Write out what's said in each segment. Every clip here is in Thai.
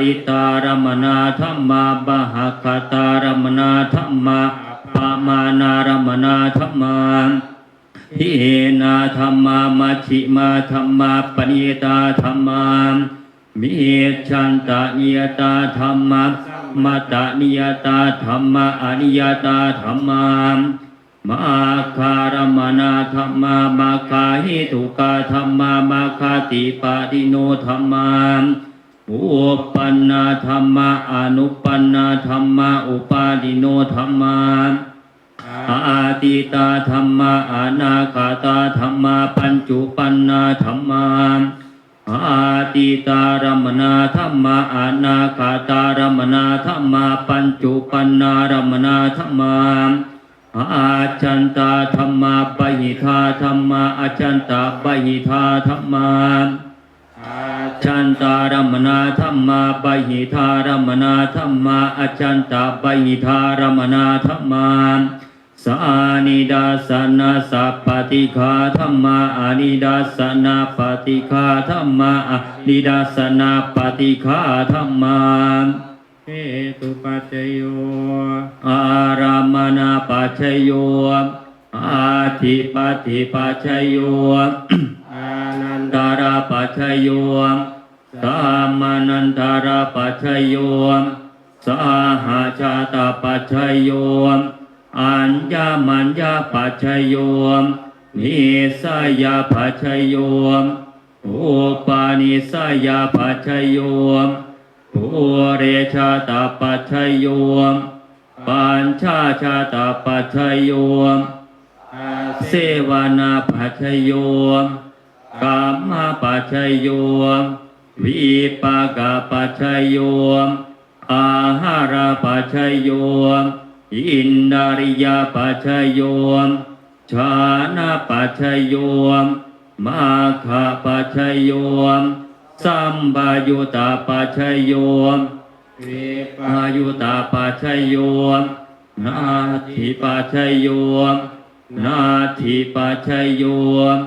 ริตารมนาธรรมาบหคตารมนาธรรมาปามานารมนาธรรมาทิเอนาธรรมามัชิมาธรรมาปณิตาธรรมามิชันตานิยตาธรรมามาตานิยตาธรรมาอนิยตาธรรมามาคารมนาธรรมามาคาหิตุกาธรรมามาคาติปาติโนธรรมา อุปันนาธรรมาอนุปันนาธรรมาอุปาดิโนธรรมาอาติตาธรรมาอนาคาตาธรรมาปัญจุปันนาธรรมาอาติตารมนาธรรมาอนาคาตารมนาธรรมาปัญจุปันนารมนาธรรมาอาจันตาธรรมาปหิทาธรรมาอาจันตาปหิทาธรรมา อาจันตารมนาธรรมาปหิทารมนาธรรมาอาจันตาปหิทารมนาธรรมาสานิดาสนาสัพปติคาธรรมาอานิดาสนาปฏิคาธรรมาอานิดาสนาปฏิคาธรรมาเหตุปัจจโยอารามนาปัจจโยอาทิปติปัจจโยอา นันตาราปัจโยมสามานันตาราปัจโยมสาหาชาตาปัจโยมอัญญามัญญาปัจโยมนิสายาปัจโยมอุปาณิสายาปัจโยมภูเรชาตาปัจโยมปัญชาชาตาปัจโยมอาเสวนาปัจโยม กามมปัจจโยมวิปากปัจจโยมอาหาราปัจจโยมอินดาริยาปัจจโยมชานาปัจจโยมมาคาปัจจโยมสัมบายุตาปัจจโยมวิปายุตาปัจจโยมนาทิปัจจโยมนาทิปัจจโยม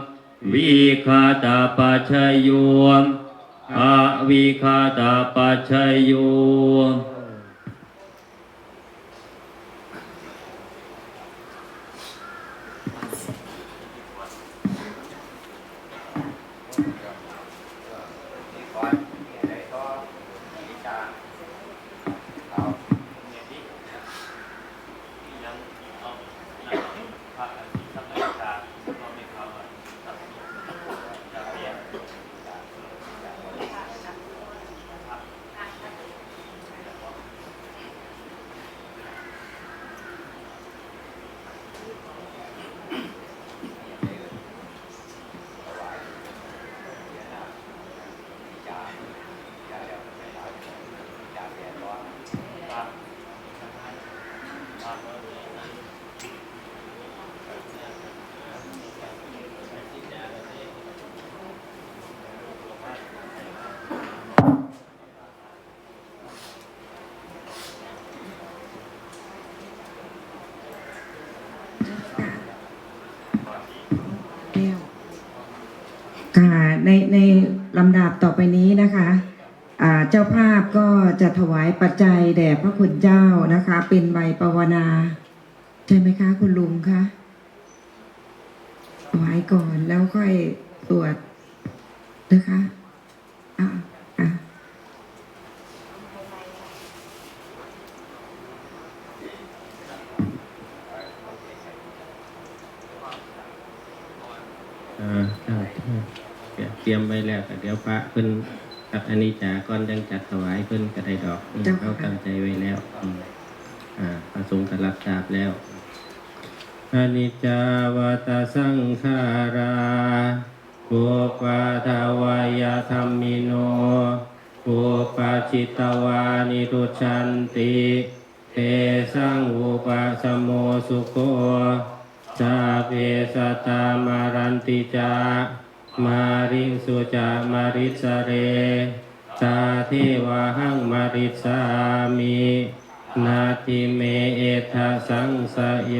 วิคาตาปัจจโยมอวิคาตาปัจจโยม แก้วค่ะในใน ลำดับต่อไปนี้นะคะเจ้าภาพก็จะถวายปัจจัยแด่พระคุณเจ้านะคะ เป็นใบปวนา ใช่ไหมคะ คุณลุงคะถวายก่อนแล้วค่อยตรวจนะคะอ่าอ่า เออครับเดี๋ยวเต รียมไว้แล้วก็เดี๋ยวพระเพิ่นกับอันนี้จาก่อนยังจัดถวายเพิ่นก็ได้ดอกอืมเขาตั้งใจไว้แล้วอืมอ่าประสงค์ก็รับทราบแล้วอนิจจาวตาสังขาราปุปาทาวายาธรรมิโนปุปาจิตวานิรุชันติเตสังอุปสมโมสุโคชาเปสตามารันติจา มาริสุจามาริสเร ตาเทวาหังมาริสามินาทิเมเอทะสังสยโย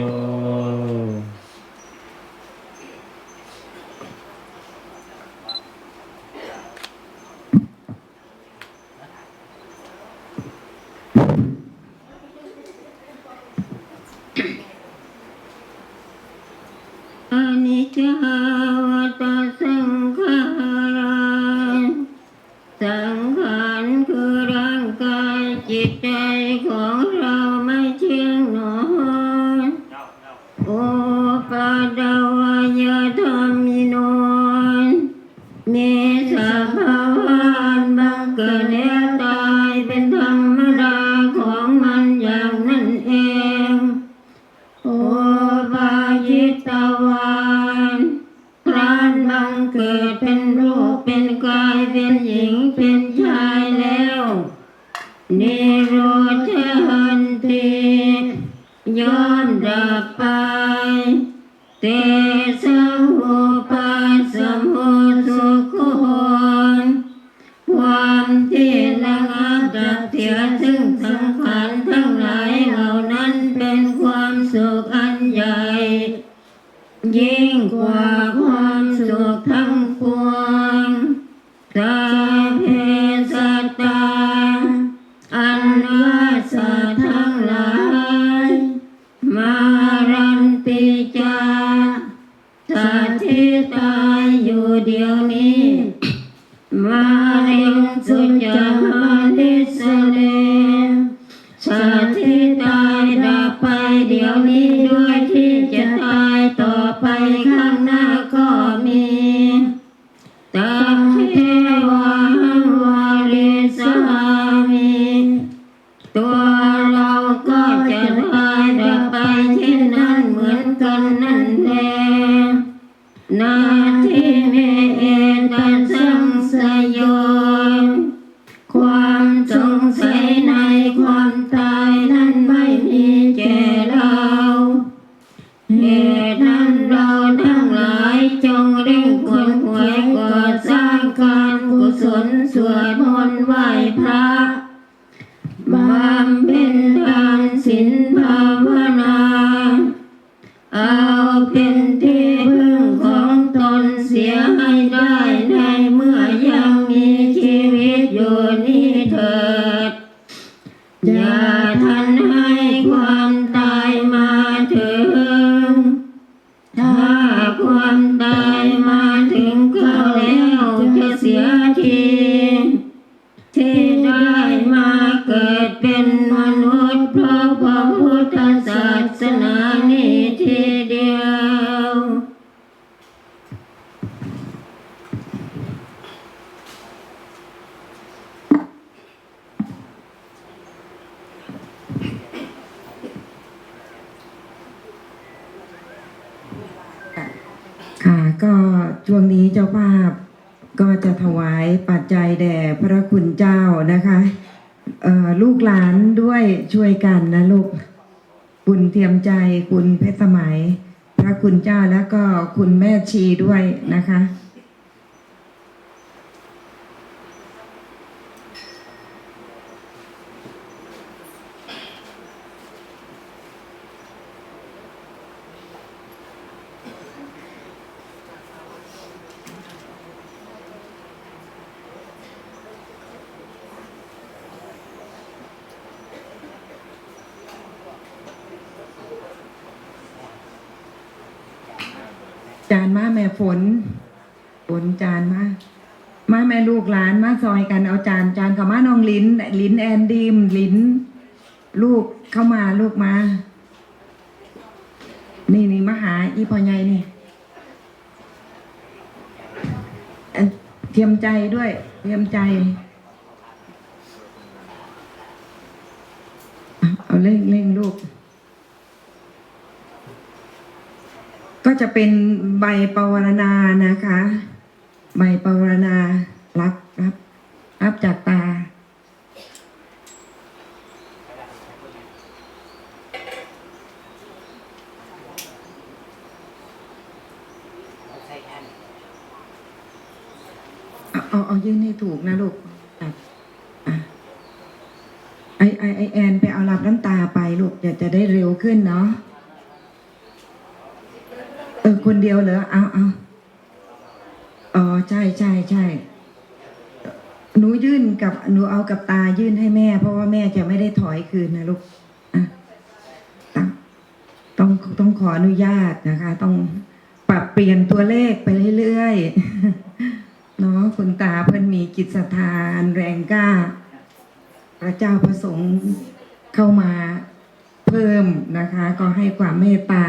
เป็นมนุษย์เพราะพระพุทธศาสนานี้ทีเดียว ค่ะก็ช่วงนี้เจ้าภาพก็จะถวายปัจจัยแด่พระคุณเจ้านะคะ ลูกหลานด้วยช่วยกันนะลูกคุณเทียมใจคุณเพชรสมัย พระคุณเจ้าแล้วก็คุณแม่ชีด้วยนะคะ จานมาแม่ฝน ฝนจานมามาแม่ลูกหลานมาซอยกันเอาจานจานกับมาน้องลิ้น ลิ้นแอนดีมลิ้น ลูกเข้ามาลูกมา นี่นี่มาหาอีพอใหญ่นี่เทียมใจด้วยเทียมใจ เอาเร่งเร่งลูก ก็ จะเป็นใบปวารณานะคะ ใบปวารณารับรับรับจากตา เอาเอายื่นให้ถูกนะลูกไอไอไอแอนไปเอารับน้ำตาไปลูกจะจะได้เร็วขึ้นเนาะ ออคนเดียวเหรอเอาเอาอ๋อใช่ใช่ใช่หนูยื่นกับหนูเอากับตายื่นให้แม่ เพราะว่าแม่จะไม่ได้ถอยคืนนะลูกอะต้องต้องขออนุญาตนะคะ ต้องปรับเปลี่ยนตัวเลขไปเรื่อยๆเนาะคุณตาเพิ่นมีกิจศรัทธานแรงกล้า พระเจ้าประสงค์เข้ามาเพิ่มนะคะ ก็ให้ความเมตตา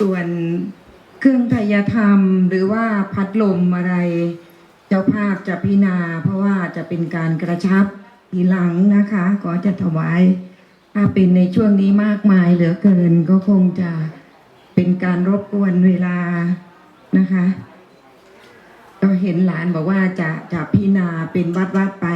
ส่วนเครื่องไทยธรรม หรือว่าพัดลมอะไร เจ้าภาพจะพิจารณา เพราะว่าจะเป็นการกระชับทีหลังนะคะ ก็จะถวายถ้าเป็นในช่วงนี้มากมายเหลือเกินก็คงจะเป็นการรบกวนเวลานะคะ ก็เห็นหลานบอกว่าจะจะพิจารณาเป็นวัดวัดไป